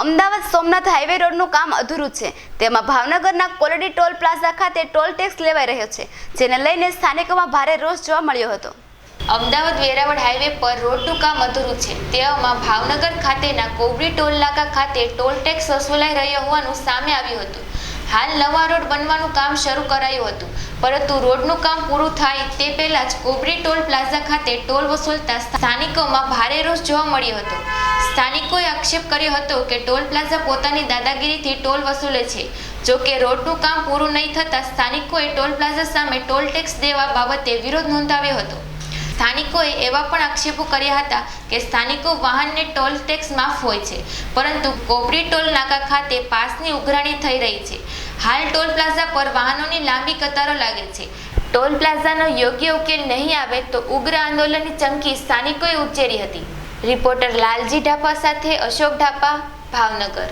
Ahmedabad Somnath highway રોડનું કામ અધૂરું છે. તેમાં ભાવનગરના કોલડી ટોલ પ્લાઝા ખાતે ટોલ ટેક્સ લેવાઈ રહ્યો છે, જેને લઈને સ્થાનિકોમાં ભારે રોષ જોવા મળ્યો હતો. અમદાવાદ વેરાવળ હાઈવે પર રોડનું કામ અધૂરું છે. તેવામાં ભાવનગર ખાતેના કોબરી ટોલ નાકા ખાતે ટોલ ટેક્સ વસૂલાઈ રહ્યો હોવાનું સામે આવ્યું હતું. હાલ નવા રોડ બનવાનું કામ શરૂ કરાયું હતું. પરંતુ રોડનું કામ પૂરું થાય તે પહેલા જ કોબરી ટોલ પ્લાઝા ખાતે ટોલ વસૂલતા સ્થાનિકોમાં ભારે રોષ જોવા મળ્યો હતો. સ્થાનિકોએ આક્ષેપ કર્યો હતો કે ટોલ પ્લાઝા પોતાની દાદાગીરીથી ટોલ વસૂલે છે. જો કે રોડનું કામ પૂરું નહીં થતાં સ્થાનિકોએ ટોલ પ્લાઝા સામે ટોલ ટેક્સ દેવા બાબતે વિરોધ નોંધાવ્યો હતો. સ્થાનિકોએ એવા પણ આક્ષેપો કર્યા હતા કે સ્થાનિકો વાહનને ટોલ ટેક્સ માફ હોય છે, પરંતુ કોપરી ટોલ નાકા ખાતે પાસની ઉઘરાણી થઈ રહી છે. હાલ ટોલ પ્લાઝા પર વાહનોની લાંબી કતારો લાગે છે. ટોલ પ્લાઝાનો યોગ્ય ઉકેલ નહીં આવે તો ઉગ્ર આંદોલનની ચમકી સ્થાનિકોએ ઉચ્ચેરી હતી. રિપોર્ટર લાલજી ઢાપા સાથે અશોક ઢાપા, ભાવનગર.